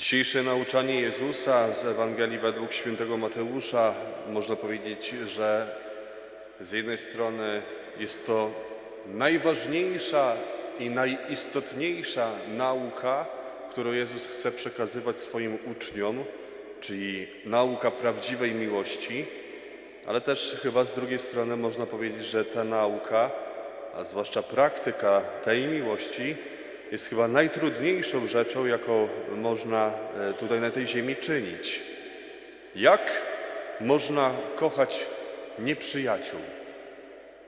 Dzisiejsze nauczanie Jezusa z Ewangelii według świętego Mateusza można powiedzieć, że z jednej strony jest to najważniejsza i najistotniejsza nauka, którą Jezus chce przekazywać swoim uczniom, czyli nauka prawdziwej miłości, ale też chyba z drugiej strony można powiedzieć, że ta nauka, a zwłaszcza praktyka tej miłości, jest chyba najtrudniejszą rzeczą, jaką można e, tutaj na tej ziemi czynić. Jak można kochać nieprzyjaciół?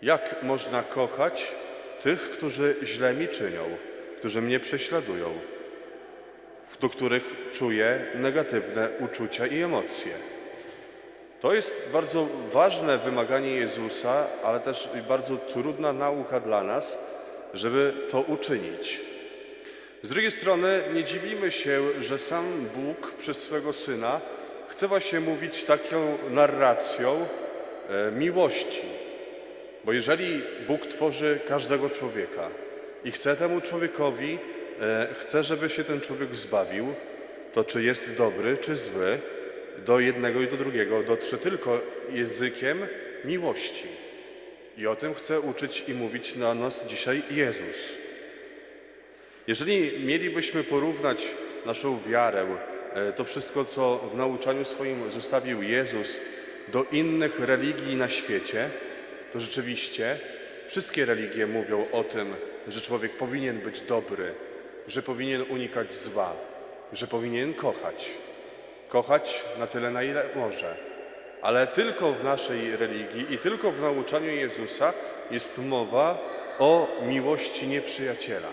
Jak można kochać tych, którzy źle mi czynią, którzy mnie prześladują, do których czuję negatywne uczucia i emocje? To jest bardzo ważne wymaganie Jezusa, ale też bardzo trudna nauka dla nas, żeby to uczynić. Z drugiej strony nie dziwimy się, że sam Bóg przez swego Syna chce właśnie mówić taką narracją e, miłości. Bo jeżeli Bóg tworzy każdego człowieka i chce temu człowiekowi, e, chce, żeby się ten człowiek zbawił, to czy jest dobry, czy zły, do jednego i do drugiego dotrze tylko językiem miłości. I o tym chce uczyć i mówić na nas dzisiaj Jezus. Jeżeli mielibyśmy porównać naszą wiarę, e, to wszystko, co w nauczaniu swoim zostawił Jezus, do innych religii na świecie, to rzeczywiście wszystkie religie mówią o tym, że człowiek powinien być dobry, że powinien unikać zła, że powinien kochać. Kochać na tyle, na ile może. Ale tylko w naszej religii i tylko w nauczaniu Jezusa jest mowa o miłości nieprzyjaciela.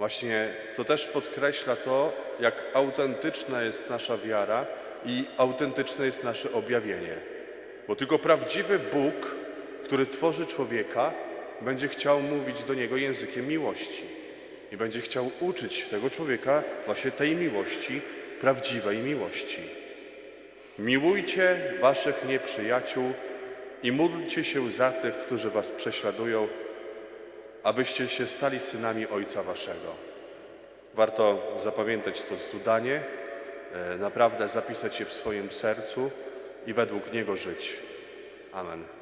Właśnie to też podkreśla to, jak autentyczna jest nasza wiara i autentyczne jest nasze objawienie. Bo tylko prawdziwy Bóg, który tworzy człowieka, będzie chciał mówić do niego językiem miłości i będzie chciał uczyć tego człowieka właśnie tej miłości, prawdziwej miłości. Miłujcie waszych nieprzyjaciół i módlcie się za tych, którzy was prześladują, abyście się stali synami Ojca Waszego. Warto zapamiętać to zdanie, e, naprawdę zapisać je w swoim sercu i według niego żyć. Amen.